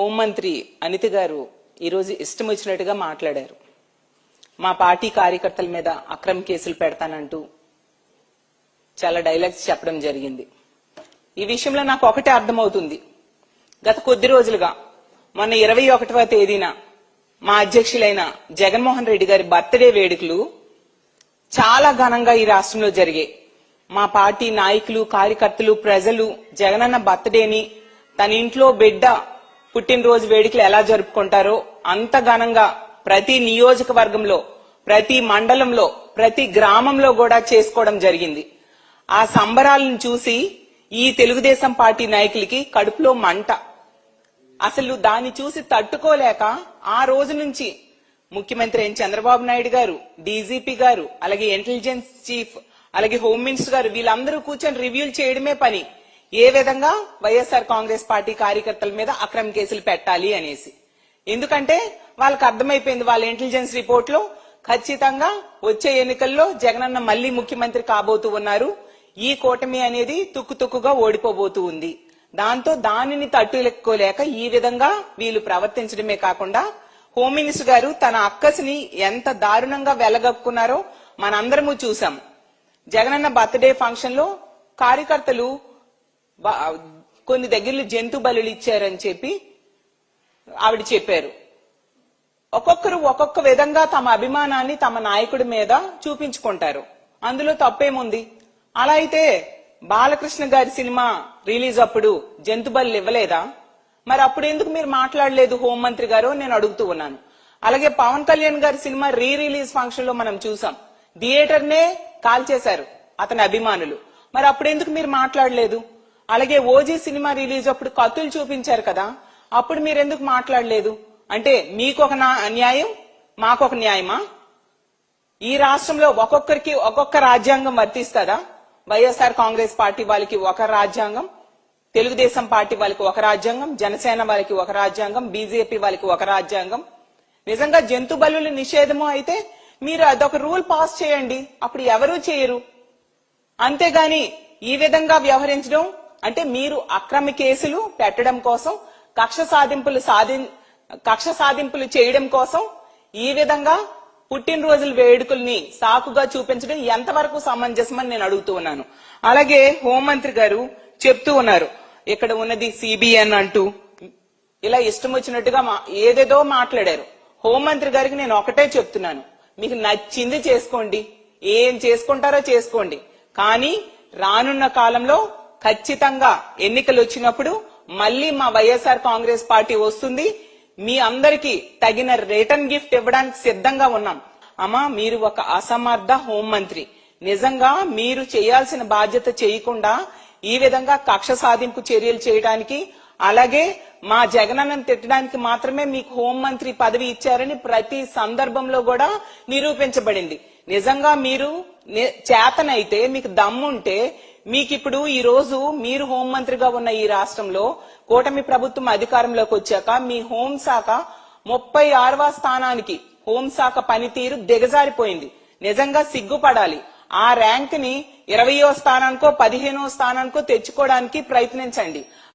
హోంమంత్రి అనిత గారు ఈరోజు ఇష్టం వచ్చినట్టుగా మాట్లాడారు. మా పార్టీ కార్యకర్తల మీద అక్రమ కేసులు పెడతానంటూ చాలా డైలాగ్స్ చెప్పడం జరిగింది. ఈ విషయంలో నాకు ఒకటే అర్థమవుతుంది. గత కొద్ది రోజులుగా మొన్న ఇరవై ఒకటవ తేదీన మా అధ్యక్షులైన జగన్మోహన్ రెడ్డి గారి బర్త్డే వేడుకలు చాలా ఘనంగా ఈ రాష్ట్రంలో జరిగాయి. మా పార్టీ నాయకులు కార్యకర్తలు ప్రజలు జగనన్న బర్త్డేని తన ఇంట్లో బిడ్డ పుట్టినరోజు వేడుకలు ఎలా జరుపుకుంటారో అంత ఘనంగా ప్రతి నియోజకవర్గంలో ప్రతి మండలంలో ప్రతి గ్రామంలో కూడా చేసుకోవడం జరిగింది. ఆ సంబరాలను చూసి ఈ తెలుగుదేశం పార్టీ నాయకులకి కడుపులో మంట. అసలు దాన్ని చూసి తట్టుకోలేక ఆ రోజు నుంచి ముఖ్యమంత్రి అయిన చంద్రబాబు నాయుడు గారు డీజీపీ గారు అలాగే ఇంటెలిజెన్స్ చీఫ్ అలాగే హోమ్ మినిస్టర్ గారు వీళ్ళందరూ కూర్చొని రివ్యూలు చేయడమే పని. ఏ విధంగా వైఎస్ఆర్ కాంగ్రెస్ పార్టీ కార్యకర్తల మీద అక్రమ కేసులు పెట్టాలి అనేసి. ఎందుకంటే వాళ్ళకి అర్థమైపోయింది వాళ్ళ ఇంటెలిజెన్స్ రిపోర్ట్లో ఖచ్చితంగా వచ్చే ఎన్నికల్లో జగనన్న మళ్ళీ ముఖ్యమంత్రి కాబోతూ ఉన్నారు. ఈ కూటమి అనేది తుక్కు తుక్కుగా ఓడిపోబోతూ ఉంది. దాంతో దానిని తట్టులెక్కోలేక ఈ విధంగా వీళ్ళు ప్రవర్తించడమే కాకుండా హోమ్ మినిస్టర్ గారు తన అక్కసిని ఎంత దారుణంగా వెలగక్కున్నారో మనందరము చూసాం జగనన్న బర్త్డే ఫంక్షన్లో కార్యకర్తలు కొన్ని దగ్గరలో జంతు బలులు ఇచ్చారని చెప్పి ఆవిడ చెప్పారు. ఒక్కొక్కరు ఒక్కొక్క విధంగా తమ అభిమానాన్ని తమ నాయకుడి మీద చూపించుకుంటారు. అందులో తప్పేముంది? అలా అయితే బాలకృష్ణ గారి సినిమా రిలీజ్ అప్పుడు జంతు బలు ఇవ్వలేదా? మరి అప్పుడు ఎందుకు మీరు మాట్లాడలేదు హోంమంత్రి గారు నేను అడుగుతూ ఉన్నాను. అలాగే పవన్ కళ్యాణ్ గారి సినిమా రీ రిలీజ్ ఫంక్షన్లో మనం చూసాం. థియేటర్నే కాల్ చేశారు అతని అభిమానులు. మరి అప్పుడు ఎందుకు మీరు మాట్లాడలేదు? అలాగే ఓజీ సినిమా రిలీజ్ అప్పుడు కత్తులు చూపించారు కదా అప్పుడు మీరు ఎందుకు మాట్లాడలేదు? అంటే మీకు ఒక నా- న్యాయం మాకు ఒక న్యాయమా? ఈ రాష్ట్రంలో ఒక్కొక్కరికి ఒక్కొక్క రాజ్యాంగం వర్తిస్తుందా? వైఎస్ఆర్ కాంగ్రెస్ పార్టీ వాళ్ళకి ఒక రాజ్యాంగం తెలుగుదేశం పార్టీ వాళ్ళకి ఒక రాజ్యాంగం జనసేన వాళ్ళకి ఒక రాజ్యాంగం బీజేపీ వాళ్ళకి ఒక రాజ్యాంగం. నిజంగా జంతు బలుల నిషేధము అయితే మీరు అదొక రూల్ పాస్ చేయండి. అప్పుడు ఎవరూ చేయరు. అంతేగాని ఈ విధంగా వ్యవహరించడం అంటే మీరు అక్రమ కేసులు పెట్టడం కోసం కక్ష సాధింపులు సాధి కక్ష సాధింపులు చేయడం కోసం ఈ విధంగా పుట్టినరోజుల వేడుకల్ని సాకుగా చూపించడం ఎంతవరకు సమంజసమని నేను అడుగుతూ ఉన్నాను. అలాగే హోంమంత్రి గారు చెప్తూ ఉన్నారు ఇక్కడ ఉన్నది సిబిఎన్ అంటూ. ఇలా ఇష్టం వచ్చినట్టుగా మా- ఏదేదో మాట్లాడారు. హోంమంత్రి గారికి నేను ఒకటే చెప్తున్నాను మీకు నచ్చింది చేసుకోండి ఏం చేసుకుంటారో చేసుకోండి. కానీ రానున్న కాలంలో ఖచ్చితంగా ఎన్నికలు వచ్చినప్పుడు మళ్ళీ మా వైఎస్ఆర్ కాంగ్రెస్ పార్టీ వస్తుంది. మీ అందరికీ తగిన రిటర్న్ గిఫ్ట్ ఇవ్వడానికి సిద్ధంగా ఉన్నాం. అమ్మా మీరు ఒక అసమర్థ హోంమంత్రి నిజంగా మీరు చేయాల్సిన బాధ్యత చేయకుండా ఈ విధంగా కక్ష సాధింపు చర్యలు చేయడానికి అలాగే మా జగనన్నను తిట్టడానికి మాత్రమే మీకు హోంమంత్రి పదవి ఇచ్చారని ప్రతి సందర్భంలో కూడా నిరూపించబడింది. నిజంగా మీరు చేతనైతే మీకు దమ్ముంటే మీకు ఇప్పుడు ఈ రోజు మీరు హోంమంత్రిగా ఉన్న ఈ రాష్ట్రంలో కూటమి ప్రభుత్వం అధికారంలోకి వచ్చాక మీ హోంశాఖ ముప్పై ఆరవ స్థానానికి హోంశాఖ పనితీరు దిగజారిపోయింది. నిజంగా సిగ్గుపడాలి. ఆ ర్యాంక్ని ఇరవయో స్థానానికో పదిహేనో స్థానానికో తెచ్చుకోవడానికి ప్రయత్నించండి.